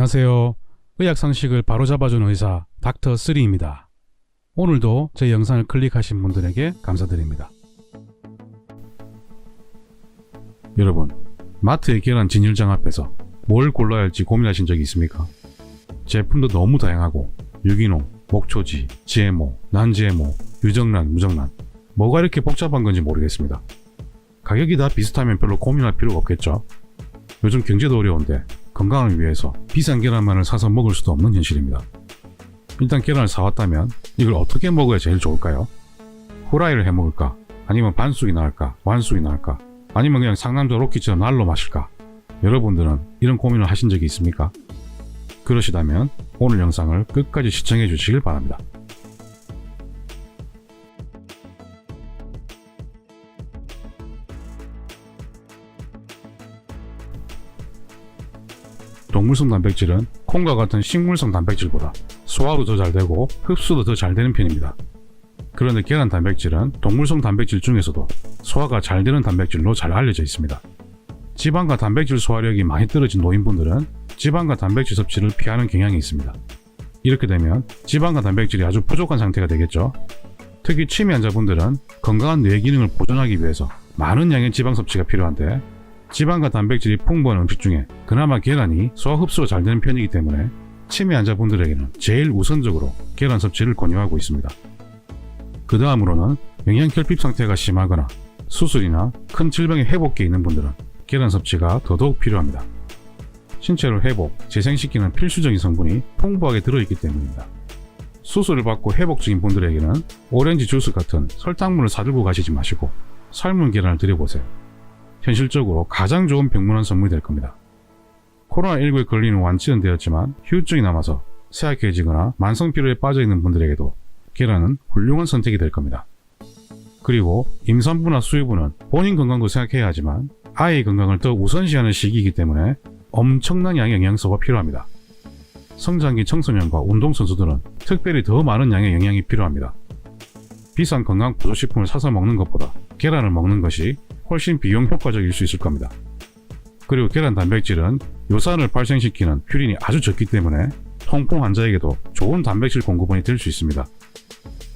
안녕하세요. 의학 상식을 바로잡아준 의사 닥터 3입니다. 오늘도 제 영상을 클릭하신 분들에게 감사드립니다. 여러분, 마트의 계란 진열장 앞에서 뭘 골라야 할지 고민하신 적이 있습니까? 제품도 너무 다양하고 유기농, 목초지, GMO, 난-GMO, 유정란, 무정란 뭐가 이렇게 복잡한 건지 모르겠습니다. 가격이 다 비슷하면 별로 고민할 필요가 없겠죠? 요즘 경제도 어려운데 건강을 위해서 비싼 계란만을 사서 먹을 수도 없는 현실입니다. 일단 계란을 사왔다면 이걸 어떻게 먹어야 제일 좋을까요? 후라이를 해 먹을까? 아니면 반숙이 나을까? 완숙이 나을까? 아니면 그냥 상남자 로키처럼 날로 마실까? 여러분들은 이런 고민을 하신 적이 있습니까? 그러시다면 오늘 영상을 끝까지 시청해 주시길 바랍니다. 동물성 단백질은 콩과 같은 식물성 단백질보다 소화도 더 잘 되고 흡수도 더 잘 되는 편입니다. 그런데 계란 단백질은 동물성 단백질 중에서도 소화가 잘 되는 단백질로 잘 알려져 있습니다. 지방과 단백질 소화력이 많이 떨어진 노인분들은 지방과 단백질 섭취를 피하는 경향이 있습니다. 이렇게 되면 지방과 단백질이 아주 부족한 상태가 되겠죠. 특히 치매 환자분들은 건강한 뇌 기능을 보존하기 위해서 많은 양의 지방 섭취가 필요한데 지방과 단백질이 풍부한 음식 중에 그나마 계란이 소화 흡수가 잘 되는 편이기 때문에 치매 환자분들에게는 제일 우선적으로 계란 섭취를 권유하고 있습니다. 그 다음으로는 영양 결핍 상태가 심하거나 수술이나 큰 질병의 회복기에 있는 분들은 계란 섭취가 더더욱 필요합니다. 신체를 회복, 재생시키는 필수적인 성분이 풍부하게 들어있기 때문입니다. 수술을 받고 회복 중인 분들에게는 오렌지 주스 같은 설탕물을 사들고 가시지 마시고 삶은 계란을 드려보세요. 현실적으로 가장 좋은 병문안 선물이 될 겁니다. 코로나19에 걸리는 완치는 되었지만 후유증이 남아서 쇠약해지거나 만성피로에 빠져있는 분들에게도 계란은 훌륭한 선택이 될 겁니다. 그리고 임산부나 수유부는 본인 건강도 생각해야 하지만 아이의 건강을 더 우선시하는 시기이기 때문에 엄청난 양의 영양소가 필요합니다. 성장기 청소년과 운동선수들은 특별히 더 많은 양의 영양이 필요합니다. 비싼 건강 보조식품을 사서 먹는 것보다 계란을 먹는 것이 훨씬 비용 효과적일 수 있을 겁니다. 그리고 계란 단백질은 요산을 발생시키는 퓨린이 아주 적기 때문에 통풍 환자에게도 좋은 단백질 공급원이 될 수 있습니다.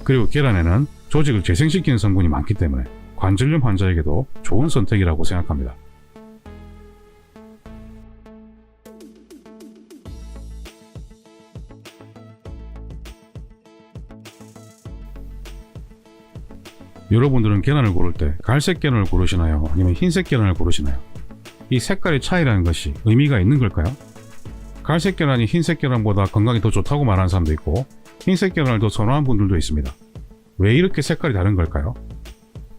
그리고 계란에는 조직을 재생시키는 성분이 많기 때문에 관절염 환자에게도 좋은 선택이라고 생각합니다. 여러분들은 계란을 고를 때 갈색 계란을 고르시나요? 아니면 흰색 계란을 고르시나요? 이 색깔의 차이라는 것이 의미가 있는 걸까요? 갈색 계란이 흰색 계란보다 건강이 더 좋다고 말하는 사람도 있고 흰색 계란을 더 선호하는 분들도 있습니다. 왜 이렇게 색깔이 다른 걸까요?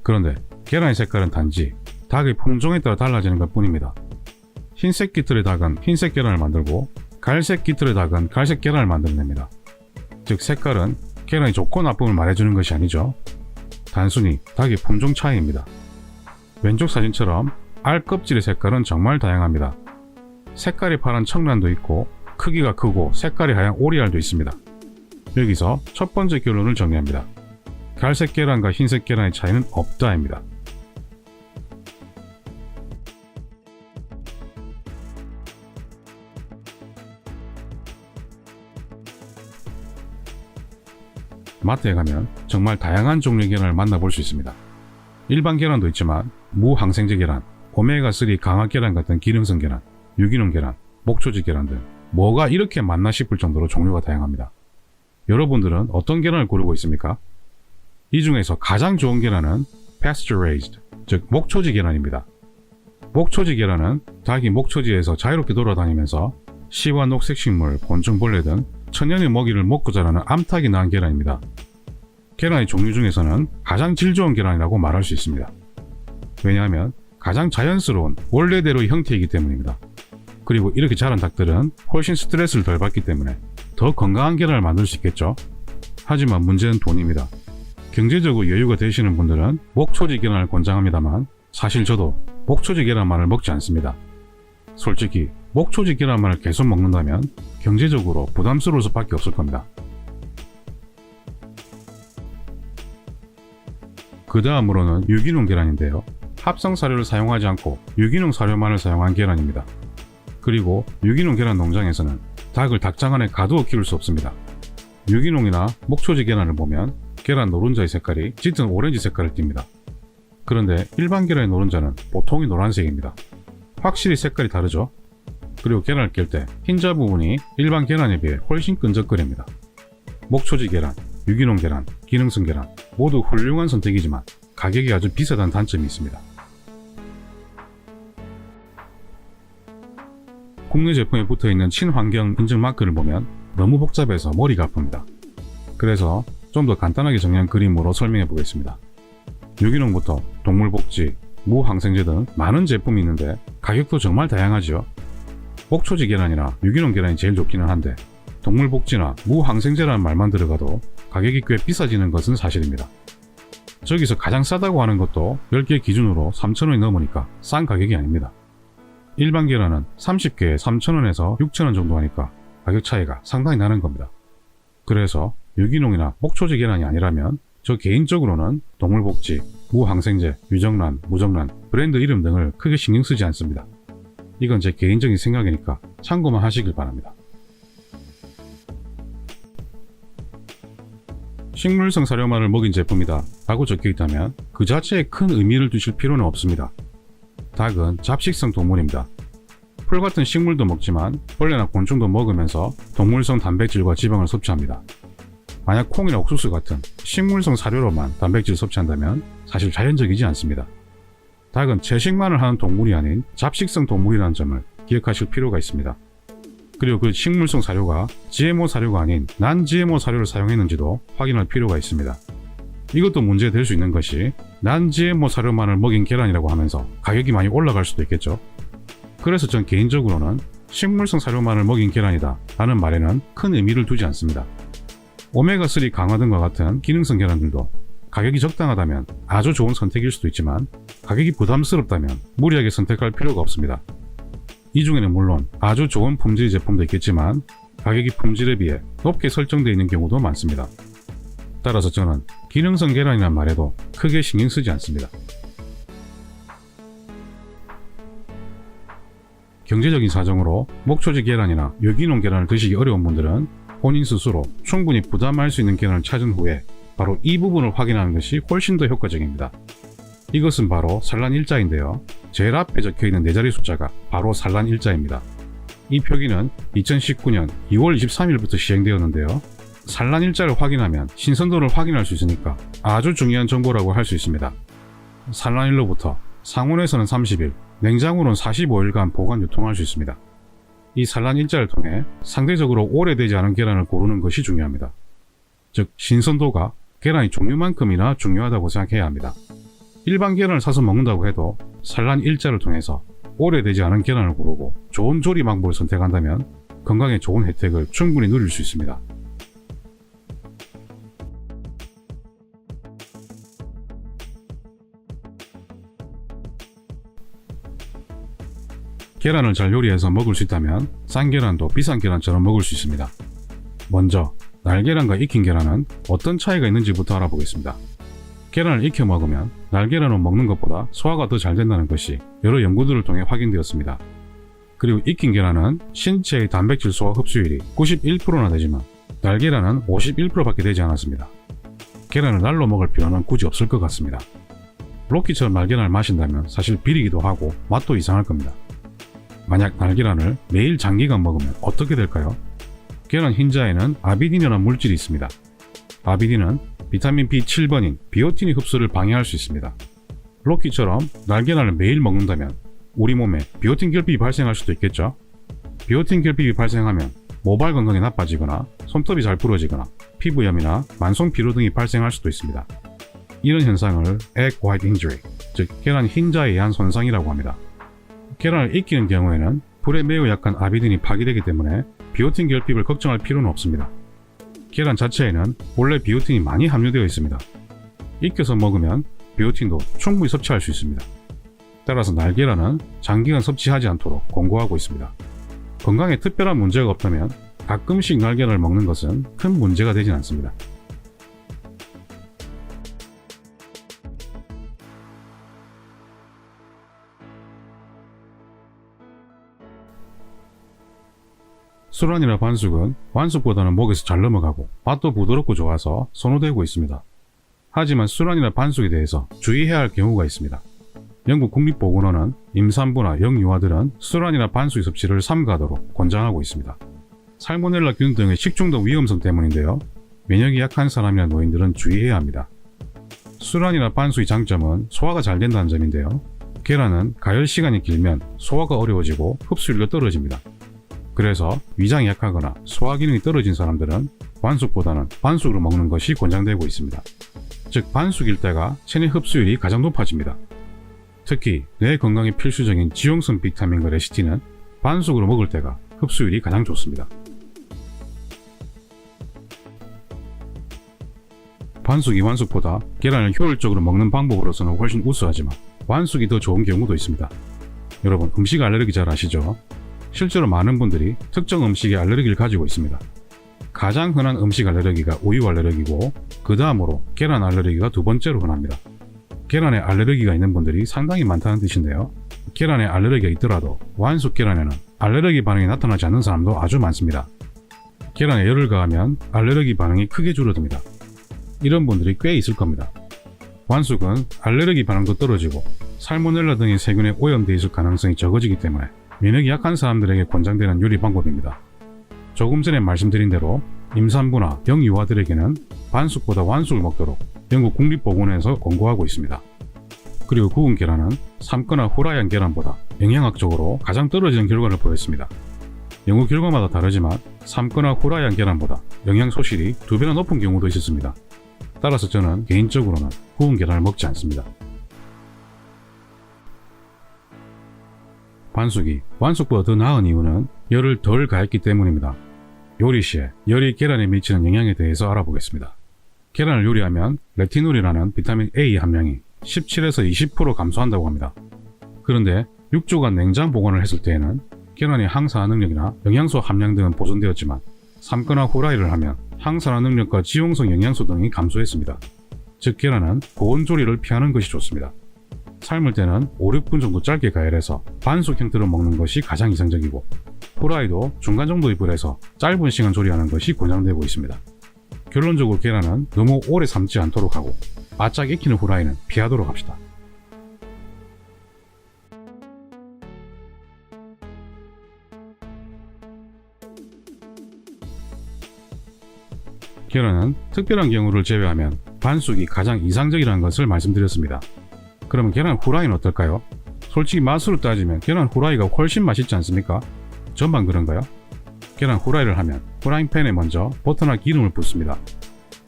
그런데 계란의 색깔은 단지 닭의 품종에 따라 달라지는 것 뿐입니다. 흰색 깃털의 닭은 흰색 계란을 만들고 갈색 깃털의 닭은 갈색 계란을 만들어냅니다. 즉 색깔은 계란이 좋고 나쁨을 말해주는 것이 아니죠. 단순히 닭의 품종 차이입니다. 왼쪽 사진처럼 알 껍질의 색깔은 정말 다양합니다. 색깔이 파란 청란도 있고 크기가 크고 색깔이 하얀 오리알도 있습니다. 여기서 첫 번째 결론을 정리합니다. 갈색 계란과 흰색 계란의 차이는 없다입니다. 마트에 가면 정말 다양한 종류의 계란을 만나볼 수 있습니다. 일반 계란도 있지만 무항생제 계란, 오메가3 강화 계란 같은 기능성 계란, 유기농 계란, 목초지 계란 등 뭐가 이렇게 많나 싶을 정도로 종류가 다양합니다. 여러분들은 어떤 계란을 고르고 있습니까? 이 중에서 가장 좋은 계란은 pasture raised, 즉 목초지 계란입니다. 목초지 계란은 닭이 목초지에서 자유롭게 돌아다니면서 씨와 녹색 식물, 곤충벌레 등 천연의 먹이를 먹고 자라는 암탉이 낳은 계란입니다. 계란의 종류 중에서는 가장 질 좋은 계란이라고 말할 수 있습니다. 왜냐하면 가장 자연스러운 원래대로의 형태이기 때문입니다. 그리고 이렇게 자란 닭들은 훨씬 스트레스를 덜 받기 때문에 더 건강한 계란을 만들 수 있겠죠. 하지만 문제는 돈입니다. 경제적으로 여유가 되시는 분들은 목초지 계란을 권장합니다만 사실 저도 목초지 계란만을 먹지 않습니다. 솔직히 목초지 계란만을 계속 먹는다면 경제적으로 부담스러울 수밖에 없을 겁니다. 그 다음으로는 유기농 계란인데요. 합성 사료를 사용하지 않고 유기농 사료만을 사용한 계란입니다. 그리고 유기농 계란 농장에서는 닭을 닭장 안에 가두어 키울 수 없습니다. 유기농이나 목초지 계란을 보면 계란 노른자의 색깔이 짙은 오렌지 색깔을 띱니다. 그런데 일반 계란의 노른자는 보통이 노란색입니다. 확실히 색깔이 다르죠? 그리고 계란을 깰 때 흰자 부분이 일반 계란에 비해 훨씬 끈적거립니다. 목초지 계란, 유기농 계란, 기능성 계란 모두 훌륭한 선택이지만 가격이 아주 비싸다는 단점이 있습니다. 국내 제품에 붙어 있는 친환경 인증 마크를 보면 너무 복잡해서 머리가 아픕니다. 그래서 좀 더 간단하게 정리한 그림으로 설명해 보겠습니다. 유기농부터 동물복지, 무항생제 등 많은 제품이 있는데 가격도 정말 다양하지요. 목초지 계란이나 유기농 계란이 제일 좋기는 한데 동물복지나 무항생제라는 말만 들어가도 가격이 꽤 비싸지는 것은 사실입니다. 저기서 가장 싸다고 하는 것도 10개 기준으로 3,000원이 넘으니까 싼 가격이 아닙니다. 일반 계란은 30개에 3,000원에서 6,000원 정도 하니까 가격 차이가 상당히 나는 겁니다. 그래서 유기농이나 목초지 계란이 아니라면 저 개인적으로는 동물복지, 무항생제, 유정란, 무정란, 브랜드 이름 등을 크게 신경 쓰지 않습니다. 이건 제 개인적인 생각이니까 참고만 하시길 바랍니다. 식물성 사료만을 먹인 제품이다 라고 적혀 있다면 그 자체에 큰 의미를 두실 필요는 없습니다. 닭은 잡식성 동물입니다. 풀 같은 식물도 먹지만 벌레나 곤충도 먹으면서 동물성 단백질과 지방을 섭취합니다. 만약 콩이나 옥수수 같은 식물성 사료로만 단백질을 섭취한다면 사실 자연적이지 않습니다. 닭은 채식만을 하는 동물이 아닌 잡식성 동물이라는 점을 기억하실 필요가 있습니다. 그리고 그 식물성 사료가 GMO 사료가 아닌 난 GMO 사료를 사용했는지도 확인할 필요가 있습니다. 이것도 문제가 될수 있는 것이 난 GMO 사료만을 먹인 계란이라고 하면서 가격이 많이 올라갈 수도 있겠죠. 그래서 전 개인적으로는 식물성 사료만을 먹인 계란이다 라는 말에는 큰 의미를 두지 않습니다. 오메가3 강화 등과 같은 기능성 계란들도 가격이 적당하다면 아주 좋은 선택일 수도 있지만 가격이 부담스럽다면 무리하게 선택할 필요가 없습니다. 이 중에는 물론 아주 좋은 품질 제품도 있겠지만 가격이 품질에 비해 높게 설정되어 있는 경우도 많습니다. 따라서 저는 기능성 계란이란 말에도 크게 신경 쓰지 않습니다. 경제적인 사정으로 목초지 계란이나 유기농 계란을 드시기 어려운 분들은 본인 스스로 충분히 부담할 수 있는 계란을 찾은 후에 바로 이 부분을 확인하는 것이 훨씬 더 효과적입니다. 이것은 바로 산란 일자인데요. 제일 앞에 적혀 있는 네 자리 숫자가 바로 산란 일자입니다. 이 표기는 2019년 2월 23일부터 시행되었는데요. 산란 일자를 확인하면 신선도를 확인할 수 있으니까 아주 중요한 정보라고 할 수 있습니다. 산란일로부터 상온에서는 30일, 냉장고는 45일간 보관 유통할 수 있습니다. 이 산란 일자를 통해 상대적으로 오래되지 않은 계란을 고르는 것이 중요합니다. 즉 신선도가 계란의 종류만큼이나 중요하다고 생각해야 합니다. 일반 계란을 사서 먹는다고 해도 산란 일자를 통해서 오래되지 않은 계란을 고르고 좋은 조리 방법을 선택한다면 건강에 좋은 혜택을 충분히 누릴 수 있습니다. 계란을 잘 요리해서 먹을 수 있다면 싼 계란도 비싼 계란처럼 먹을 수 있습니다. 먼저 날계란과 익힌 계란은 어떤 차이가 있는지부터 알아보겠습니다. 계란을 익혀 먹으면 날계란을 먹는 것보다 소화가 더 잘 된다는 것이 여러 연구들을 통해 확인되었습니다. 그리고 익힌 계란은 신체의 단백질 소화 흡수율이 91%나 되지만 날계란은 51%밖에 되지 않았습니다. 계란을 날로 먹을 필요는 굳이 없을 것 같습니다. 로키처럼 날계란을 마신다면 사실 비리기도 하고 맛도 이상할 겁니다. 만약 날계란을 매일 장기간 먹으면 어떻게 될까요? 계란 흰자에는 아비딘이라는 물질이 있습니다. 아비딘은 비타민 B7번인 비오틴의 흡수를 방해할 수 있습니다. 로키처럼 날계란을 매일 먹는다면 우리 몸에 비오틴 결핍이 발생할 수도 있겠죠. 비오틴 결핍이 발생하면 모발 건강이 나빠지거나 손톱이 잘 부러지거나 피부염이나 만성 피로 등이 발생할 수도 있습니다. 이런 현상을 egg white injury, 즉 계란 흰자에 의한 손상이라고 합니다. 계란을 익히는 경우에는 불에 매우 약한 아비딘이 파괴되기 때문에 비오틴 결핍을 걱정할 필요는 없습니다. 계란 자체에는 원래 비오틴이 많이 함유되어 있습니다. 익혀서 먹으면 비오틴도 충분히 섭취할 수 있습니다. 따라서 날계란은 장기간 섭취하지 않도록 권고하고 있습니다. 건강에 특별한 문제가 없다면 가끔씩 날계란을 먹는 것은 큰 문제가 되진 않습니다. 수란이나 반숙은 완숙보다는 목에서 잘 넘어가고 맛도 부드럽고 좋아서 선호되고 있습니다. 하지만 수란이나 반숙에 대해서 주의해야 할 경우가 있습니다. 영국 국립보건원은 임산부나 영유아들은 수란이나 반숙 섭취를 삼가하도록 권장하고 있습니다. 살모넬라균 등의 식중독 위험성 때문인데요. 면역이 약한 사람이나 노인들은 주의해야 합니다. 수란이나 반숙의 장점은 소화가 잘 된다는 점인데요. 계란은 가열 시간이 길면 소화가 어려워지고 흡수율도 떨어집니다. 그래서 위장이 약하거나 소화 기능이 떨어진 사람들은 완숙보다는 반숙으로 먹는 것이 권장되고 있습니다. 즉 반숙일 때가 체내 흡수율이 가장 높아집니다. 특히 뇌 건강에 필수적인 지용성 비타민과 레시틴은 반숙으로 먹을 때가 흡수율이 가장 좋습니다. 반숙이 완숙보다 계란을 효율적으로 먹는 방법으로서는 훨씬 우수하지만 완숙이 더 좋은 경우도 있습니다. 여러분 음식 알레르기 잘 아시죠? 실제로 많은 분들이 특정 음식에 알레르기를 가지고 있습니다. 가장 흔한 음식 알레르기가 우유 알레르기고 그 다음으로 계란 알레르기가 두 번째로 흔합니다. 계란에 알레르기가 있는 분들이 상당히 많다는 뜻인데요. 계란에 알레르기가 있더라도 완숙 계란에는 알레르기 반응이 나타나지 않는 사람도 아주 많습니다. 계란에 열을 가하면 알레르기 반응이 크게 줄어듭니다. 이런 분들이 꽤 있을 겁니다. 완숙은 알레르기 반응도 떨어지고 살모넬라 등의 세균에 오염돼 있을 가능성이 적어지기 때문에 면역이 약한 사람들에게 권장되는 요리 방법입니다. 조금 전에 말씀드린 대로 임산부나 영유아들에게는 반숙보다 완숙을 먹도록 영국 국립보건원에서 권고하고 있습니다. 그리고 구운 계란은 삶거나 후라이한 계란보다 영양학적으로 가장 떨어지는 결과를 보였습니다. 연구 결과마다 다르지만 삶거나 후라이한 계란보다 영양 소실이 두 배나 높은 경우도 있었습니다. 따라서 저는 개인적으로는 구운 계란을 먹지 않습니다. 반숙이 완숙보다 더 나은 이유는 열을 덜 가했기 때문입니다. 요리 시에 열이 계란에 미치는 영향에 대해서 알아보겠습니다. 계란을 요리하면 레티놀이라는 비타민 A 함량이 17에서 20% 감소한다고 합니다. 그런데 6주간 냉장 보관을 했을 때에는 계란의 항산화 능력이나 영양소 함량 등은 보존되었지만 삶거나 후라이를 하면 항산화 능력과 지용성 영양소 등이 감소했습니다. 즉 계란은 고온 조리를 피하는 것이 좋습니다. 삶을 때는 5, 6분 정도 짧게 가열해서 반숙 형태로 먹는 것이 가장 이상적이고 후라이도 중간 정도의 불에서 짧은 시간 조리하는 것이 권장되고 있습니다. 결론적으로 계란은 너무 오래 삶지 않도록 하고 바짝 익히는 후라이는 피하도록 합시다. 계란은 특별한 경우를 제외하면 반숙이 가장 이상적이라는 것을 말씀드렸습니다. 그러면 계란 후라이는 어떨까요? 솔직히 맛으로 따지면 계란 후라이가 훨씬 맛있지 않습니까? 전반 그런가요? 계란 후라이를 하면 후라이팬에 먼저 버터나 기름을 붓습니다.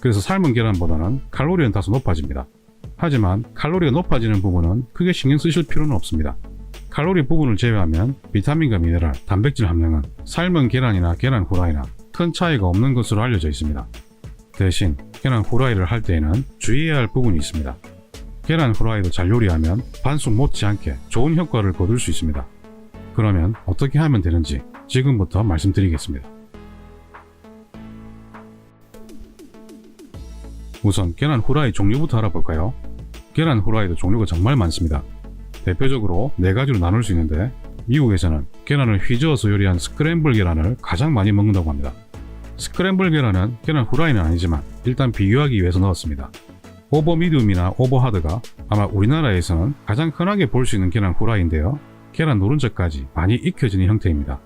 그래서 삶은 계란보다는 칼로리는 다소 높아집니다. 하지만 칼로리가 높아지는 부분은 크게 신경 쓰실 필요는 없습니다. 칼로리 부분을 제외하면 비타민과 미네랄, 단백질 함량은 삶은 계란이나 계란 후라이나 큰 차이가 없는 것으로 알려져 있습니다. 대신 계란 후라이를 할 때에는 주의해야 할 부분이 있습니다. 계란 후라이도 잘 요리하면 반숙 못지않게 좋은 효과를 거둘 수 있습니다. 그러면 어떻게 하면 되는지 지금부터 말씀드리겠습니다. 우선 계란 후라이 종류부터 알아볼까요? 계란 후라이도 종류가 정말 많습니다. 대표적으로 네 가지로 나눌 수 있는데 미국에서는 계란을 휘저어서 요리한 스크램블 계란을 가장 많이 먹는다고 합니다. 스크램블 계란은 계란 후라이는 아니지만 일단 비교하기 위해서 넣었습니다. 오버 미디움이나 오버 하드가 아마 우리나라에서는 가장 흔하게 볼 수 있는 계란 후라이인데요. 계란 노른자까지 많이 익혀지는 형태입니다.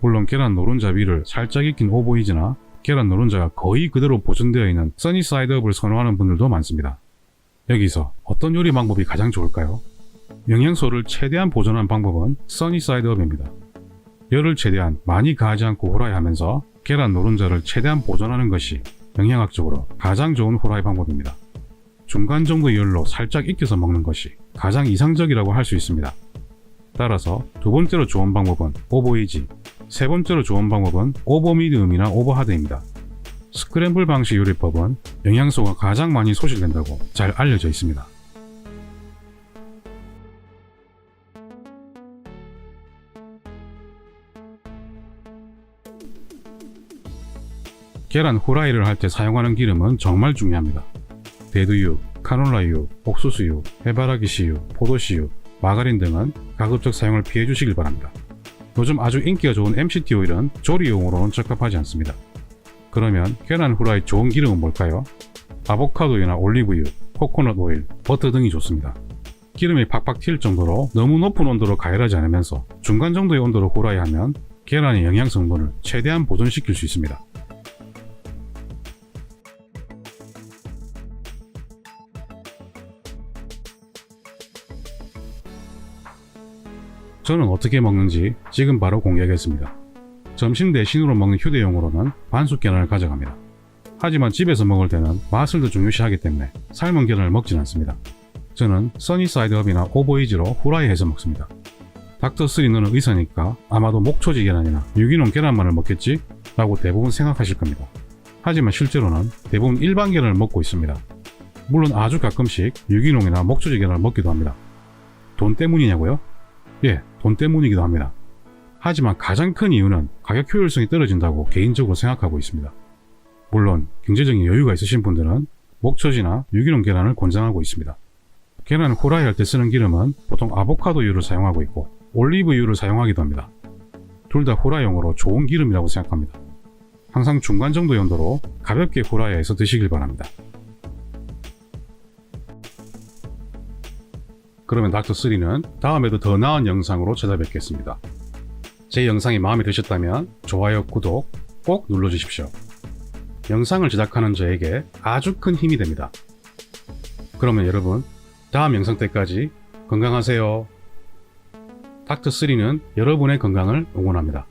물론 계란 노른자 위를 살짝 익힌 오버이즈나 계란 노른자가 거의 그대로 보존되어 있는 써니 사이드업을 선호하는 분들도 많습니다. 여기서 어떤 요리 방법이 가장 좋을까요? 영양소를 최대한 보존한 방법은 써니 사이드업입니다. 열을 최대한 많이 가하지 않고 후라이 하면서 계란 노른자를 최대한 보존하는 것이 영양학적으로 가장 좋은 후라이 방법입니다. 중간 정도의 열로 살짝 익혀서 먹는 것이 가장 이상적이라고 할 수 있습니다. 따라서 두 번째로 좋은 방법은 오버이지, 세 번째로 좋은 방법은 오버 미디움이나 오버 하드입니다. 스크램블 방식 요리법은 영양소가 가장 많이 소실된다고 잘 알려져 있습니다. 계란 후라이를 할 때 사용하는 기름은 정말 중요합니다. 대두유, 카놀라유, 옥수수유, 해바라기씨유, 포도씨유, 마가린 등은 가급적 사용을 피해 주시길 바랍니다. 요즘 아주 인기가 좋은 MCT 오일은 조리용으로는 적합하지 않습니다. 그러면 계란 후라이 좋은 기름은 뭘까요? 아보카도유나 올리브유, 코코넛 오일, 버터 등이 좋습니다. 기름이 팍팍 튈 정도로 너무 높은 온도로 가열하지 않으면서 중간 정도의 온도로 후라이 하면 계란의 영양 성분을 최대한 보존시킬 수 있습니다. 저는 어떻게 먹는지 지금 바로 공개하겠습니다. 점심 대신으로 먹는 휴대용으로는 반숙 계란을 가져갑니다. 하지만 집에서 먹을 때는 맛을 더 중요시하기 때문에 삶은 계란을 먹진 않습니다. 저는 써니사이드업이나 오버이즈로 후라이해서 먹습니다. 닥터3 너는 의사니까 아마도 목초지 계란이나 유기농 계란만을 먹겠지? 라고 대부분 생각하실 겁니다. 하지만 실제로는 대부분 일반 계란을 먹고 있습니다. 물론 아주 가끔씩 유기농이나 목초지 계란을 먹기도 합니다. 돈 때문이냐고요? 예, 돈 때문이기도 합니다. 하지만 가장 큰 이유는 가격 효율성이 떨어진다고 개인적으로 생각하고 있습니다. 물론 경제적인 여유가 있으신 분들은 목초지나 유기농 계란을 권장하고 있습니다. 계란 후라이 할 때 쓰는 기름은 보통 아보카도유를 사용하고 있고 올리브유를 사용하기도 합니다. 둘 다 후라이용으로 좋은 기름이라고 생각합니다. 항상 중간 정도의 온도로 가볍게 후라이해서 드시길 바랍니다. 그러면 닥터3는 다음에도 더 나은 영상으로 찾아뵙겠습니다. 제 영상이 마음에 드셨다면 좋아요, 구독 꼭 눌러주십시오. 영상을 제작하는 저에게 아주 큰 힘이 됩니다. 그러면 여러분, 다음 영상 때까지 건강하세요. 닥터3는 여러분의 건강을 응원합니다.